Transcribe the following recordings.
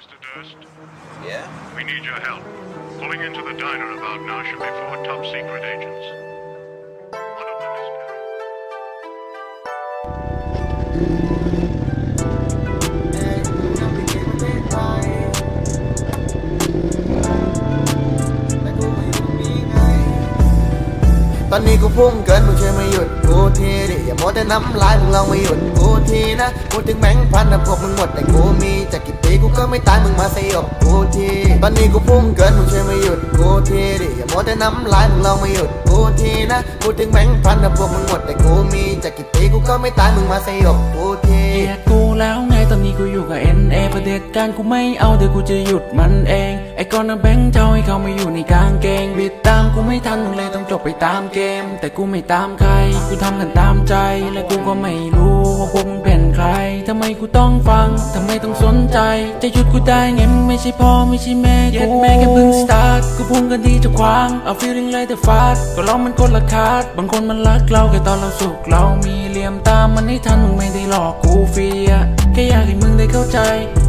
Mr. Durst, Yeah? we need your help. Pulling into the diner about now should be four top secret agents. One of them is carrying. ตอนนี้กูพุ่งเกินมึงช่วยมาหยุดกูทีดิอย่ามัวแต่น้ำลายมึงลองมาหยุดกูทีนะพูดถึงแบงค์พันนะพวกมึงหมดแต่กูมีจะกี่ปีกูก็ไม่ตายมึงมาสยบกูทีตอนนี้กูพุ่งเกินมึงช่วยมาหยุดกูทีดิอย่ามัวแต่น้ำลายมึงลองมาหยุดกูทีนะพูดถึงแบงค์พันนะพวกมึงหมดแต่กูมีจะกี่ปีกูก็ไม่ตายมึงมาสยบกูที แล้วไงตอนนี้กูอยู่กับ NA ประเด็จการกูไม่เอาเดี๋ยวกูจะหยุดมันเอง ไอ้ก้อนน้ำแบงค์เจ้าให้เขามาอยู่ในกางเกง บิดตามกูไม่ทันมึงเลยต้องจบไปตามเกม แต่กูไม่ตามใคร กูทำกันตามใจและกูก็ไม่รู้ว่าพวกมึงเป็น ร ทำไมกูต้องฟัง ทำไมต้องสนใจ จะหยุดกูได้ไงมึงไม่ใช่พ่อไม่ใช่แม่กูแม่แค่เพิ่งสตาร์ทกูพุ่งกันที่จะขวางเอา feeling like the fast ก็เรามันคนละคาดบางคนมันรักเราแค่ตอนเราสุขเรามีเหลี่ยมตามมันให้ทันมึงไม่ได้หลอกกูฟรีอะแค่อยากให้มึงได้เข้าใจ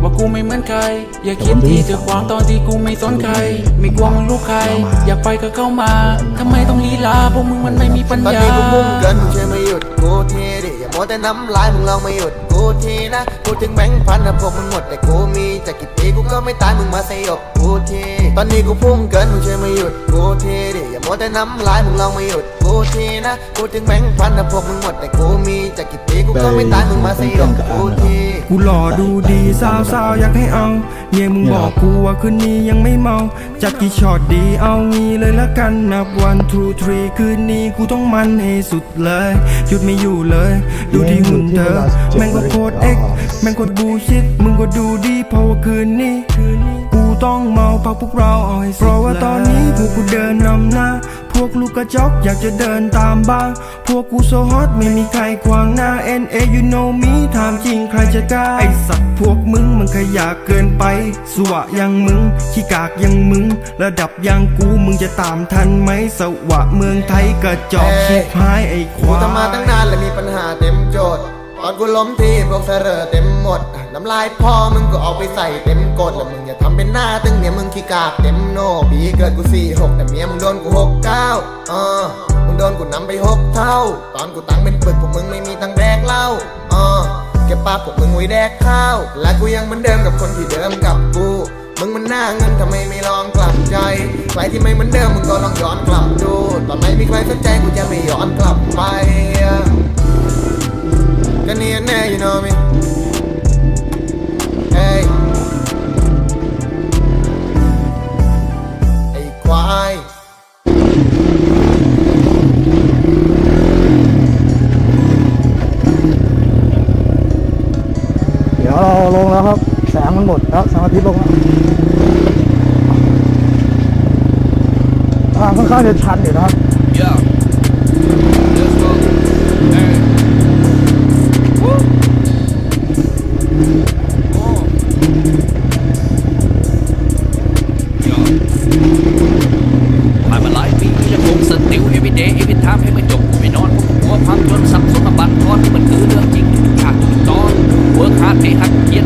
ว่ากูไม่เหมือนใคร อย่าคิดที่จะขวางตอนที่กูไม่สนใคร ไม่กลัวมึงรู้ใคร อยากไปก็เข้ามาทำไมต้องลีลาพวกมึงมันไม่มีปัญตอนญานี้กูมุ่งเกินมึงช่วยมาหยุดกูทีดิอย่ามัวแต่น้ำลายมึงลองมาหยุดกูทีนะพูดถึงแบงค์พันนะพวกมึงหมดแต่กูมีจะกี่ปีกูก็ไม่ตายมึงมาสยบกูทีตอนนี้กูพุ่งเกินมึงช่วยมาหยุดกูทีดิอย่ามัวแต่น้ำลายมึงลองมาหยุดกูทีนะพูดถึงแบงค์พันนะพวกมึงหมดแต่กูมีจะกี่ปีกูก็ไม่ตายมึงมาสยบกูที กูหล่อดูดีสาวสาวๆอยากให้เอาเมียมึงบอกกูว่าคืนนี้ยังไม่เมา จัดกี่ช็อตดีเอางี้เลยละกันนับวันทูทรีคืนนี้กูต้องมันให้สุดเลยหยุดไม่อยู่เลย ดูที่หุ่นเธอ แม่งก็โคตรเอ็กแม่งโคตรบูชิดมึงก็ดูดีเพราะว่าคืนนี้ กูต้องเมาพักพวกเราเอาให้สุดเพราะว่าตอนนี้พวกกูเดินนำหน้า วกลูกกระจอกอยากจะเดินตามบ้าง พวกกูโซฮอตไม่มีใครขวางหน้า N A you know me ถามจริงใครจะกล้า ไอสัตว์พวกมึงมันขยะเกินไป สวะยังมึงขี้กากยังมึง ระดับยังกูมึงจะตามทันไหมสวะเมืองไทยกระจอกชิบหายไอควายทำมาตั้งนานและมีปัญหาเต็มโจทย์ ตอนกูล้มทีพวกเสรอเต็มหมด น้ำลายพ่อมึงก็เอาไปใส่เต็มกดแล้วมึงอย่าทำเป็นหน้าตึงเนี่ยมึงขี้กากเต็มโนปีเกิดกูสี่หกแต่เมียมึงโดนกูหกเก้าเออมึงโดนกูนำไปหกเท่า ตอนกูตังเป็นปึกพวกมึงไม่มีตังแดกเหล้าเออเก็บปากพวกมึงไว้แดกข้าว และกูยังเหมือนเดิมกับคนที่เดิมกับกูมึงมันหน้าเงินทำไมไม่ลองกลับใจ ใครที่ไม่เหมือนเดิมมึงก็ลองย้อนกลับดู ตอนไหนมีใครสนใจกูจะไม่ย้อน ควายเดี๋ยวเราลงแล้วครับ แสงมันหมดแล้วแสงอาทิตย์ลงแล้วทางค่อนข้างจะชันอยู่นะครับ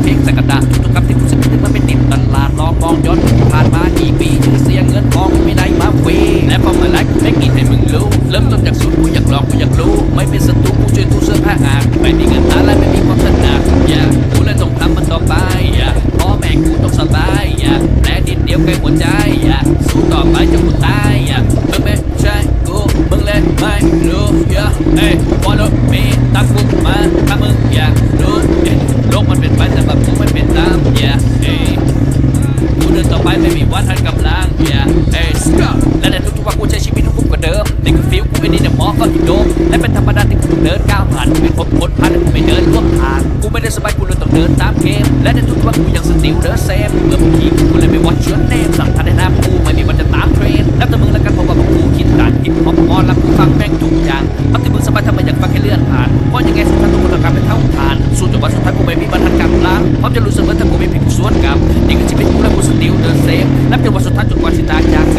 เขียนเพลงส่กระดาษทุกคำที่คุณสึกถึงมันเป็นติดตลาดลองมองย้อนผ่านมากี่ปี ยเอ้ยกูเดินต่อไปไม่มีวันทันกำลัง yeah เอ้ยสกอและในทุกๆวันกูใช้ชีวิตของกูกว่าเดิมนี่คือฟิลกูไม่ได้แต่หมอก็กิโดมและเป็นธรรมดาที่กูต้องเดินก้าวผ่านไม่พบคนผ่านกูไม่เดินร่วมทางกูไม่ได้สบายกูเลยต้องเดินตามเกมและในทุกๆวันกูยังสติลเดินเซมเมื่อมึงขี่กูเลยไม่วัดเชื้อเนมสั่งทัน สู้จนวันสุดท้ายกูไม่มีบรรทัดการล้างพร้อมจะรู้สึกว่าถ้ากูไม่ผิดกูสวนกลับนี่คือชีวิตกูและกูสติลเดินเซฟนับจนวันสุดท้ายจนกว่าสิตายใจ